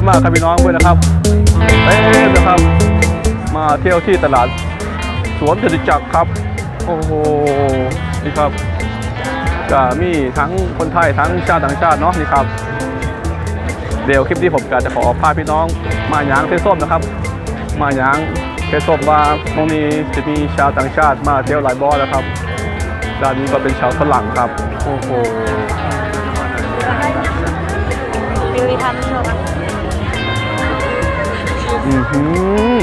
อะมากครับพี่น้องด้วยนะครับเต็มนะครับ มาเที่ยวที่ตลาดสวนจตุจักรครับ โอ้โห นี่ครับก็มีทั้งคนไทยทั้งชาติต่างชาติเนาะนี่ครับ เดี๋ยวคลิปนี้ผมก็จะขอพาพี่น้อง มาหยางเทส้มนะครับ มาหยางเทส้มว่าตรงนี้จะมีชาวต่างชาติมาเที่ยวหลายบ่อแล้วครับด้านนี้ก็เป็นชาวฝรั่งครับ โอ้โหดิวทำหนูอื อหือ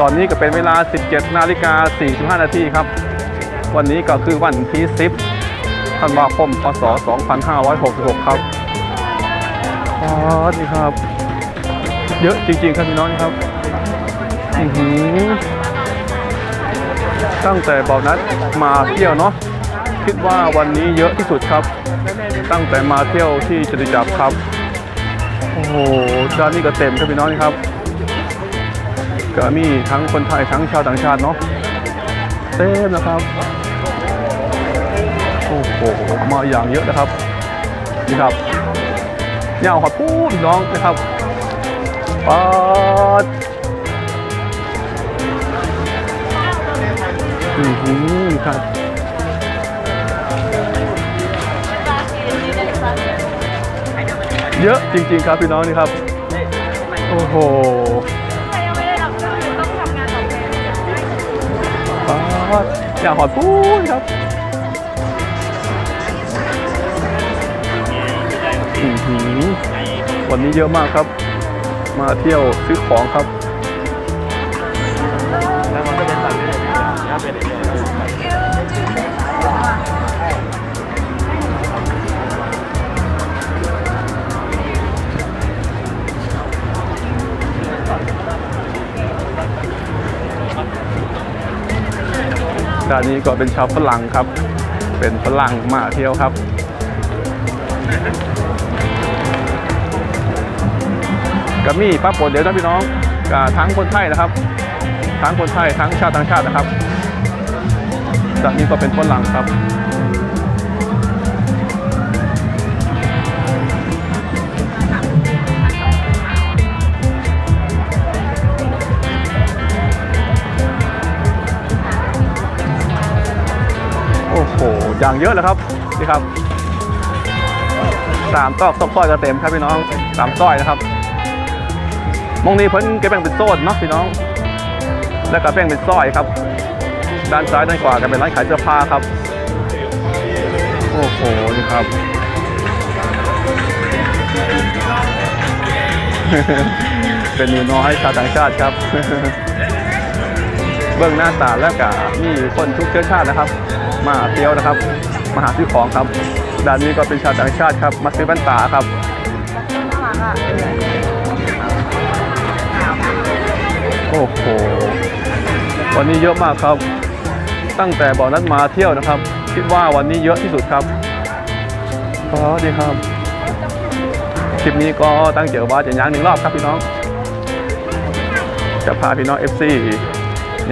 ตอนนี้ก็เป็นเวลา 17 นาฬิกา 45 นาทีครับ วันนี้ก็คือวันที่ 10 ธันวาคม พศ 2566 ครับอ๋อนี่ครับ เยอะจริง ๆ ครับพี่น้องครับ อือหือตั้งแต่เบานัดมาเที่ยวเนาะ คิดว่าวันนี้เยอะที่สุดครับ ตั้งแต่มาเที่ยวที่จตุจักรครับ โอ้โหด้านนี้ก็เต็มครับพี่น้องครับก็มีทั้งคนไทยทั้งชาวต่างชาติเนาะเต็มนะครับ โอ้โหมาอย่างเยอะนะครับนี่ครับยาวครับพูดน้องนะครับปาดอือหือครับ เยอะจริง ๆ ครับพี่น้องนี่ครับโอ้โหใครยังไม่ได้รับก็คือต้องทำงานต่อไปปาดอยากหอดปูนครับวันนี้เยอะมากครับ มาเที่ยวซื้อของครับ ด้านนี้ก็เป็นชาวฝรั่งครับ เป็นฝรั่งมาเที่ยวครับ ก็มีป้าปนเดี๋ยวนะพี่น้องก็ทั้งคนไทยนะครับ ทั้งคนไทยทั้งชาติต่างชาตินะครับจานนี้ก็เป็นฝรั่งครับ อย่างเยอะเลยครับนี่ครับสามตอกซอกซอยก็เต็มครับพี่น้องสามซอยนะครับมองนี้เพิ่นแกแบ่งเป็นโซนเนาะพี่น้อง แล้วก็แบ่งเป็นซอยครับ ด้านซ้ายด้านขวาก็เป็นร้านขายเสื้อผ้าครับ โอ้โหนี่ครับเป็นหนูน้อยชาวต่างชาติครับ เบื้องหน้าตาแล้วก็มีคนทุกเชื้อชาตินะครับ มาเที่ยวนะครับ มาหาซื้อของครับด้านนี้ก็เป็นชาวต่างชาติครับ มาซื้อแว่นตาครับโอ้โห วันนี้เยอะมากครับ ตั้งแต่บ่อนัดมาเที่ยวนะครับ คิดว่าวันนี้เยอะที่สุดครับก็ดีครับ คลิปนี้ก็ตั้งใจว่าจะย่างหนึ่งรอบครับพี่น้อง จะพาพี่น้อง FC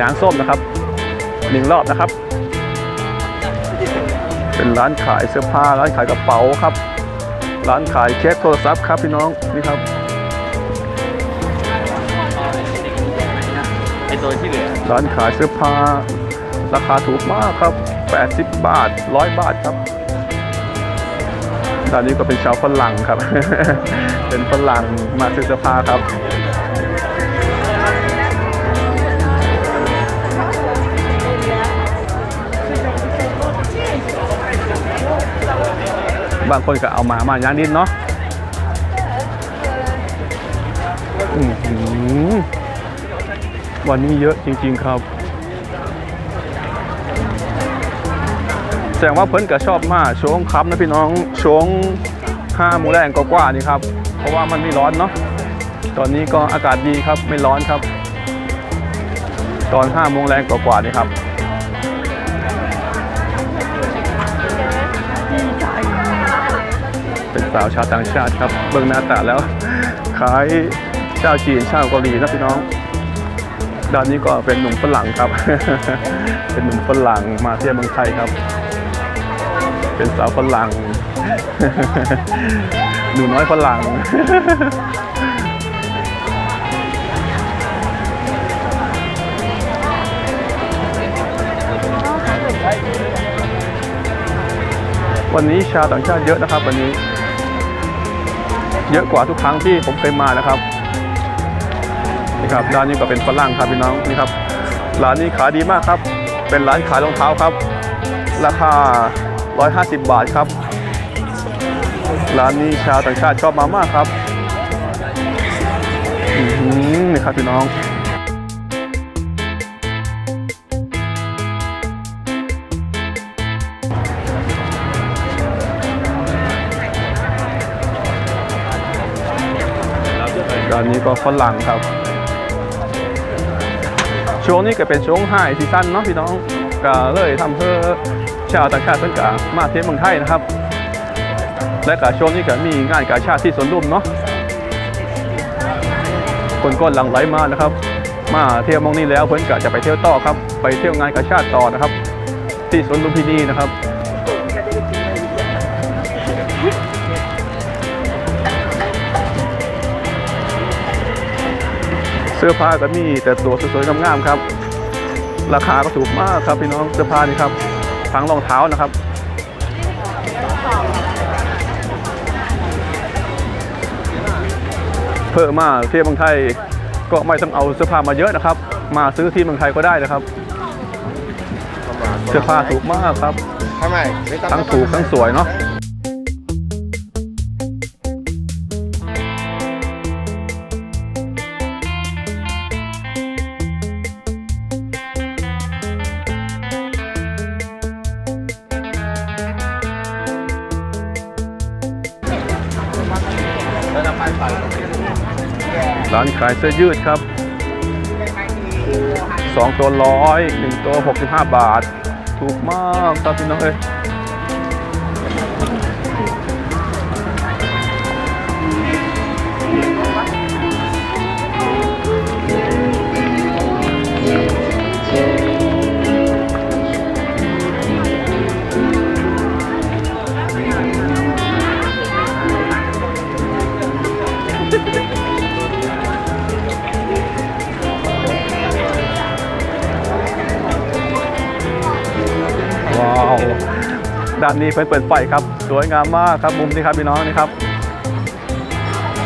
ยางส้มนะครับหนึ่งรอบนะครับ เป็นร้านขายเสื้อผ้า ร้านขายกระเป๋าครับ ร้านขายเคสโทรศัพท์ครับพี่น้องนี่ครับไอตัวที่เหลือร้านขายเสื้อผ้า ราคาถูกมากครับ 80 บาท 100 บาทครับด้านนี้ก็เป็นชาวฝรั่งครับ เป็นฝรั่งมาซื้อเสื้อผ้าครับ บางคนก็เอามามาย่างนิดเนาะวันนี้เยอะจริง ๆ ครับแสดงว่าเพิ่นก็ชอบมากช่วงค่ำนะพี่น้องช่วงห้าโมงแรงกว่าๆนี่ครับ เพราะว่ามันไม่ร้อนเนาะตอนนี้ก็อากาศดีครับไม่ร้อนครับ ตอนห้าโมงแรงกว่าๆนี่ครับ สาวชาวต่างชาติครับ เบิ่งหน้าตาแล้วคล้ายชาวจีนชาวเกาหลีนะพี่น้อง ด้านนี้ก็เป็นหนุ่มฝรั่งครับ เป็นหนุ่มฝรั่งมาเที่ยวเมืองไทยครับ เป็นสาวฝรั่งหนูน้อยฝรั่งวันนี้ชาวต่างชาติเยอะนะครับวันนี้ เยอะกว่าทุกครั้งที่ผมเคยมานะครับนี่ครับร้านนี้ก็เป็นฝรั่งครับพี่น้องนี่ครับร้านนี้ขายดีมากครับ เป็นร้านขายรองเท้าครับ ราคา 150 บาทครับ ร้านนี้ชาวต่างชาติชอบมามากครับอือหือนี่ครับพี่น้อง ร้านนี้ก็ฝรั่งครับ ช่วงนี้ก็เป็นช่วงไฮซีซั่นเนาะพี่น้องก็เลยทำเพื่อชาวต่างชาติเพิ่งกะมาเที่ยวเมืองไทยนะครับ และก็ช่วงนี้ก็มีงานกาชาติที่สวนลุมเนาะคนก็หลั่งไหลมานะครับ มาเที่ยวเมองนี้แล้วเพิ่นกะจะไปเที่ยวต่อครับ ไปเที่ยวงานกาชาติต่อนะครับ ที่สวนลุมพินีนะครับ สื้อผ้าก็มีแต่ตัวสวยๆงามๆครับ ราคาก็ถูกมากครับพี่น้องเสื้อผ้านี่ครับทั้งรองเท้านะครับเพิ่มมาเที่ยวเมืองไทยก็ไม่ต้องเอาเสื้อผ้ามาเยอะนะครับ มาซื้อที่เมืองไทยก็ได้นะครับ เสื้อผ้าถูกมากครับ ทำไมทั้งถูกทั้งสวยเนาะ ขายเสื้อยืดครับ2ตัวร้อย1ตัว 65 บาท ถูกมากครับพี่น้องเอ้ย ด้านนี้เพิ่นเปิดไฟครับสวยงามมากครับมุมนี้ครับพี่น้องนี่ครับ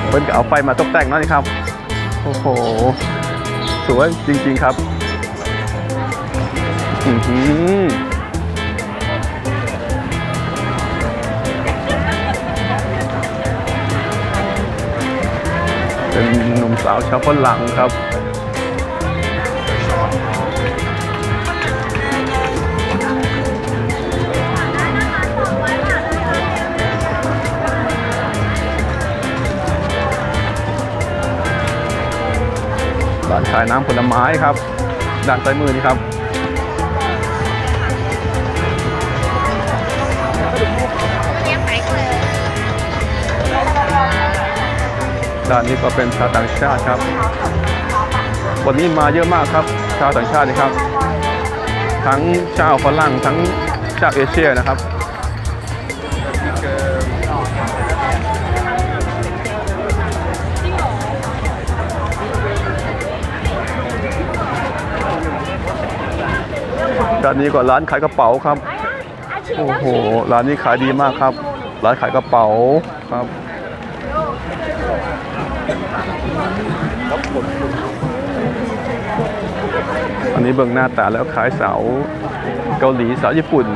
เพิ่นก็เอาไฟมาตกแต่งเนาะนี่ครับโอ้โหสวยจริง ๆครับอือหือเป็นหนุ่มสาวชาวฝรั่งครับ ร้านขายน้ำผลไม้ครับด้านซ้ายมือนี่ครับด้านนี้ก็เป็นชาวต่างชาติครับ วันนี้มาเยอะมากครับ ชาวต่างชาตินี่ครับ ทั้งชาวฝรั่งทั้งชาวเอเชียนะครับานนี้ก็ร้านขายกระเป๋าครับ โอ้โห ร้านนี้ขายดีมากครับ ร้านขายกระเป๋าครับอันนี้เบิ่งหน้าตาแล้วขายสาวเกาหลีสาวญี่ปุ่น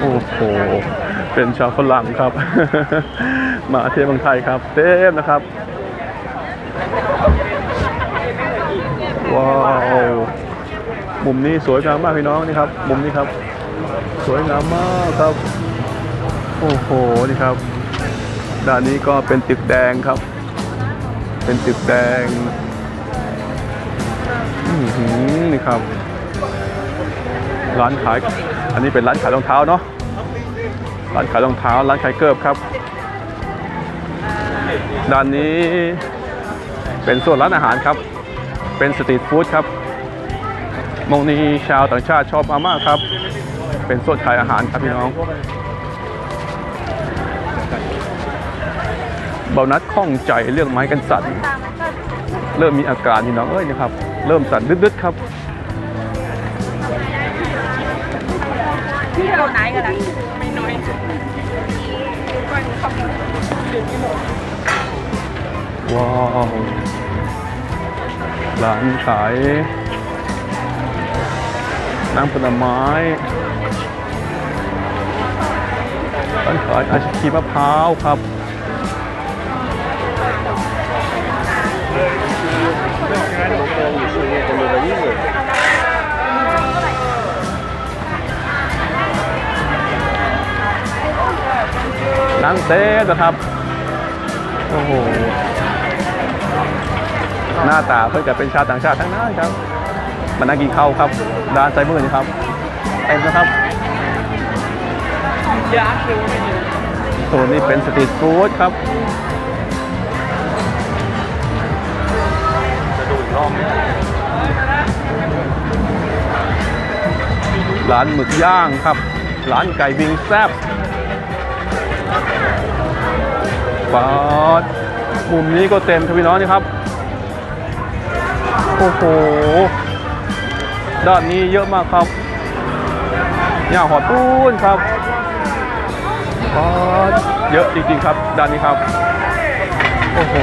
โอ้โห เป็นชาวฝรั่งครับ มาเที่ยวเมืองไทยครับ เต็มนะครับ ว้าวมุมนี้สวยงามมากพี่น้องนี่ครับ มุมนี้ครับ สวยงามมากครับ โอ้โหนี่ครับด้านนี้ก็เป็นตึกแดงครับ เป็นตึกแดงอือหือนี่ครับ ร้านขาย อันนี้เป็นร้านขายรองเท้าเนาะร้านขายรองเท้า ร้านขายเกิบครับ ด้านนี้เป็นส่วนร้านอาหารครับ เป็นสตรีทฟู้ดครับมงนี้ชาวต่างชาติชอบมามากครับ เป็นโซนขายอาหารครับพี่น้องเบานัดข้องใจเรื่องไม้กันสั่นตามมันเริ่มมีอาการพี่น้องเอ้ยนะครับ เริ่มสั่นดึดๆครับที่เราไหนกันล่ะไม่น้อยว้าว ร้านขายน้ำผลไม้ร้านขายไอศครีมมะพร้าวครับนั่งเต้นนะครับ โอ้โห หน้าตาเพื่อนกับเป็นชาวต่างชาติทั้งนั้นครับมานั่งกินข้าวครับร้านไซมือนี่ครับเต็มนะครับโซนนี้เป็นสตรีทฟู้ดครับจะดูอีกรอบร้านหมึกย่างครับ ร้านไก่บิงแซบปาดมุมนี้ก็เต็มครับพี่น้องนี่ครับ โอ้โห ด้านนี้เยอะมากครับย่าหอดปูนครับเยอะจริงๆครับ ด้านนี้ครับ โอ้โห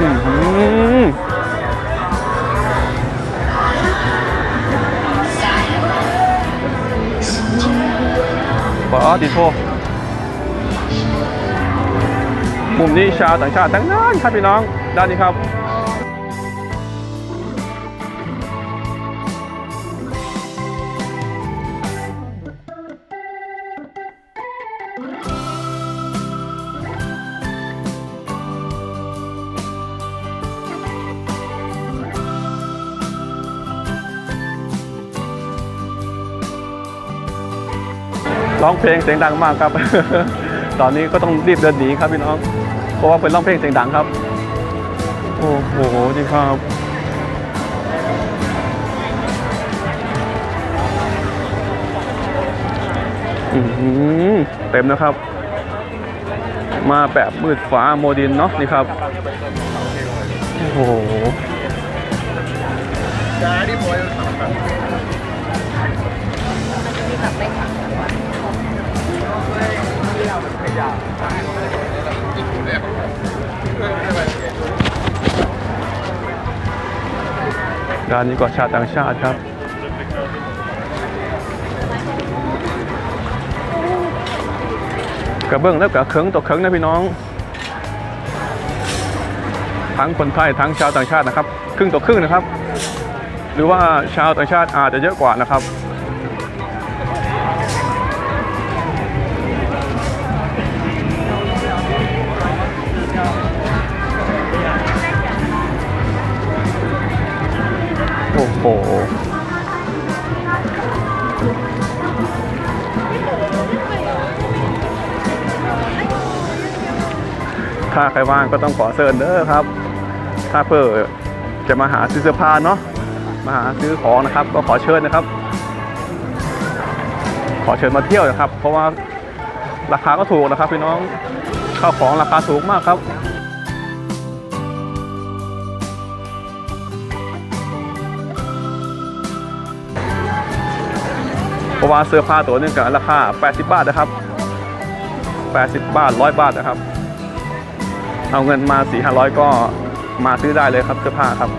อือหือปาดิโท มุมนี้ชาวต่างชาติทั้งนั้นครับพี่น้องด้านนี้ครับร้องเพลงเสียงดังมากครับ ตอนนี้ก็ต้องรีบเดินหนีครับพี่น้อง เพราะว่าเป็นร้องเพลงเสียงดังครับ โอ้โหนี่ครับอือเต็มนะครับ มาแบบมืดฟ้าโมดินเนาะนี่ครับ โอ้โห ร้านนี้ก็ชาติต่างชาติครับ กระเบื้องแล้วกับเคิงต่อเคิงนะพี่น้อง ทั้งคนไทยทั้งชาวต่างชาตินะครับ ครึ่งต่อครึ่งนะครับ หรือว่าชาวต่างชาติอาจจะเยอะกว่านะครับ ถ้าใครว่างก็ต้องขอเชิญเด้อครับ ถ้าเพื่อจะมาหาซื้อเสื้อผ้าเนาะมาหาซื้อของนะครับ ก็ขอเชิญนะครับ ขอเชิญมาเที่ยวนะครับ เพราะว่าราคาก็ถูกนะครับพี่น้องข้าวของราคาถูกมากครับเพราะว่าเสื้อผ้าตัวนึงกับราคา 80 บาทนะครับ 80 บาท 100 บาทนะครับ เอาเงินมา4 500ก็มาซื้อได้เลยครับเสื้อผ้าครับ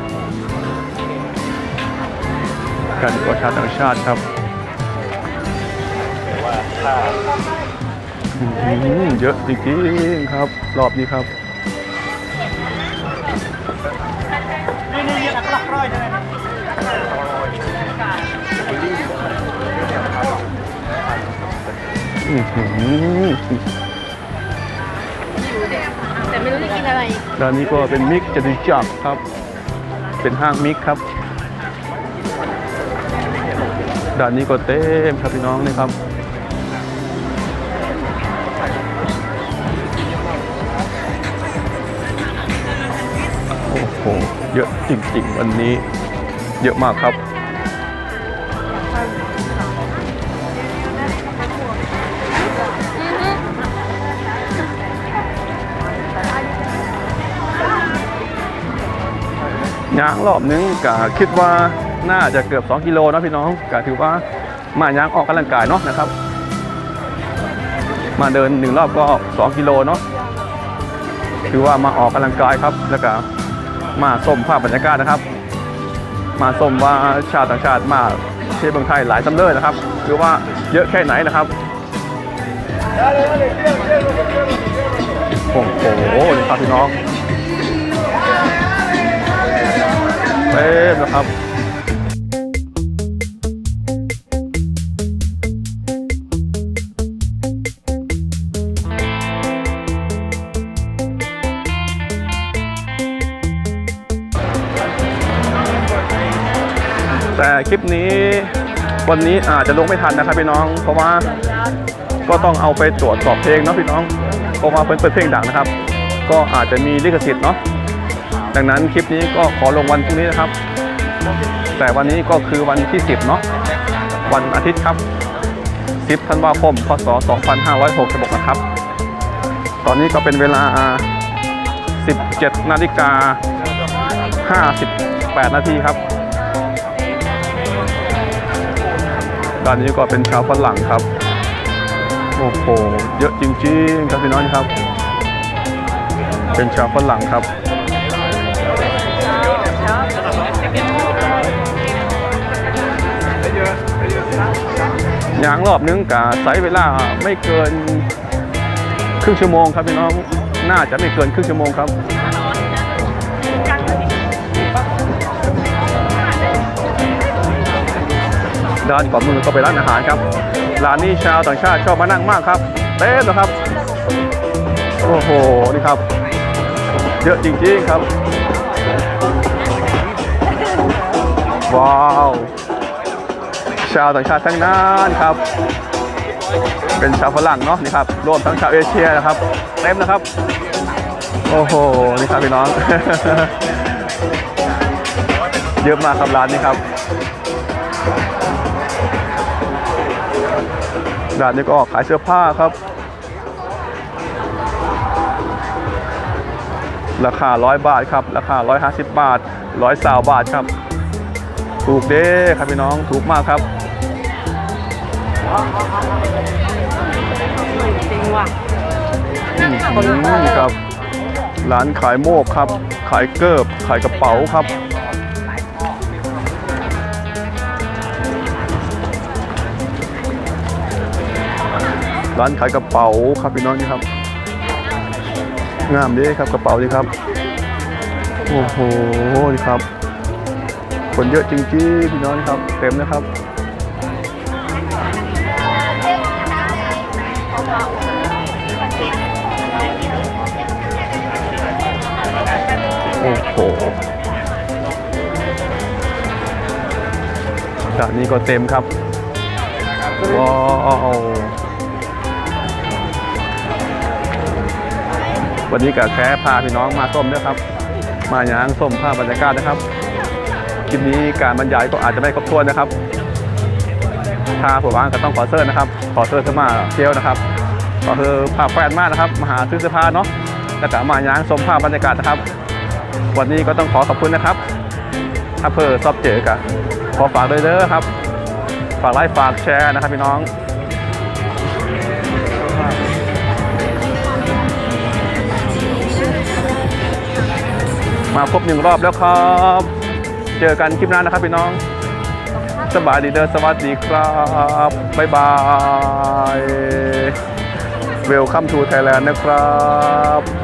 การประชาต่างชาติครับอื้อหือเยอะจริงๆครับ รอบนี้ครับอื้อหือแต่ไม่ รู้จะกินอะไรร้านนี้ก็เป็นมิกจตุจักรครับ เป็นห้างมิกครับร้านนี้ก็เต็มครับพี่น้องนะครับโอ้โหเยอะจริงๆวันนี้ เยอะมากครับ ยางรอบนึงก็คิดว่าน่าจะเกือบ 2 กิโลเนาะพี่น้องก็ถือว่า มายางออกกำลังกายเนาะนะครับ มาเดินหนึ่งรอบก็ 2 กิโลเนาะถือว่ามาออกกำลังกายครับ แล้วก็มาส้มภาพบรรยากาศนะครับ มาส้มว่าชาติต่างชาติมาเที่ยวเมืองไทยหลายสำเลยนะครับคือว่าเยอะแค่ไหนนะครับโอ้โหนี่ครับพี่น้อง เต็มแล้วครับแต่คลิปนี้วันนี้อาจจะลงไม่ทันนะครับพี่น้อง เพราะว่าก็ต้องเอาไปตรวจสอบเพลงเนาะพี่น้องเพราะว่าเป็นเปิดเพลงดังนะครับ ก็อาจจะมีลิขสิทธิ์เนาะ ดังนั้นคลิปนี้ก็ขอลงวันพรุ่งนี้นะครับ แต่วันนี้ก็คือวันที่ 10 เนาะวันอาทิตย์ครับ 10ธันวาคมพศ 2566 นะครับ ตอนนี้ก็เป็นเวลา 17 นาฬิกา 58 นาทีครับด้านนี้ก็เป็นชาวฝรั่งครับ โอ้โห เยอะจริงๆครับพี่น้องครับ เป็นชาวฝรั่งครับ ยางรอบนึงกะใช้เวลาไม่เกินครึ่งชั่วโมงครับพี่น้องน่าจะไม่เกินครึ่งชั่วโมงครับด้านขวามือก็เป็นร้านอาหารครับ ร้านนี้ชาวต่างชาติชอบมานั่งมากครับ เต็มแล้วครับ โอ้โห นี่ครับ เยอะจริงๆครับ ว้าว ชาวต่างชาติทั้งนั้นครับ เป็นชาวฝรั่งเนาะนี่ครับรวมทั้งชาวเอเชียนะครับ เต็มนะครับ โอ้โหนี่ครับพี่น้อง เยอะมากครับร้านนี้ครับร้านนี้ก็ขายเสื้อผ้าครับ ราคา 100 บาทครับ ราคา 150 บาท120บาทครับ ถูกเด้ครับพี่น้องถูกมากครับ จริงว่ะอืมครับ ร้านขายโมกครับ ขายเกิบ ขายกระเป๋าครับร้านขายกระเป๋าครับพี่น้องนี่ครับ งามดีครับกระเป๋านี่ครับ โอ้โหนี่ครับ คนเยอะจริงๆพี่น้องนี่ครับ เต็มนะครับ โอ้โหจากนี้ก็เต็มครับว้าววันนี้กับแค่พาพี่น้องมาส้มด้วยครับ มาย่างส้มภาพบรรยากาศนะครับ คลิปนี้การบรรยายก็อาจจะไม่ครบถ้วนนะครับ ถ้าผมว่างก็ต้องขอเซิร์นะครับ ขอเซิร์สมาเที่ยวนะครับ ก็คือพาแฟนมากนะครับมาหาซื้อเสื้อผ้าเนาะแล้วก็มาย่างสมภาพบรรยากาศนะครับ วันนี้ก็ต้องขอขอบคุณนะครับถ้าเพอชอบเจอกันขอฝากด้วยเด้อครับ ฝากไลค์ฝากแชร์นะครับพี่น้องมาครบหนึ่งรอบแล้วครับ เจอกันคลิปหน้านะครับพี่น้อง สบายดีเด้อสวัสดีครับ บ๊ายบาย เวลคัมทูไทยแลนด์นะครับ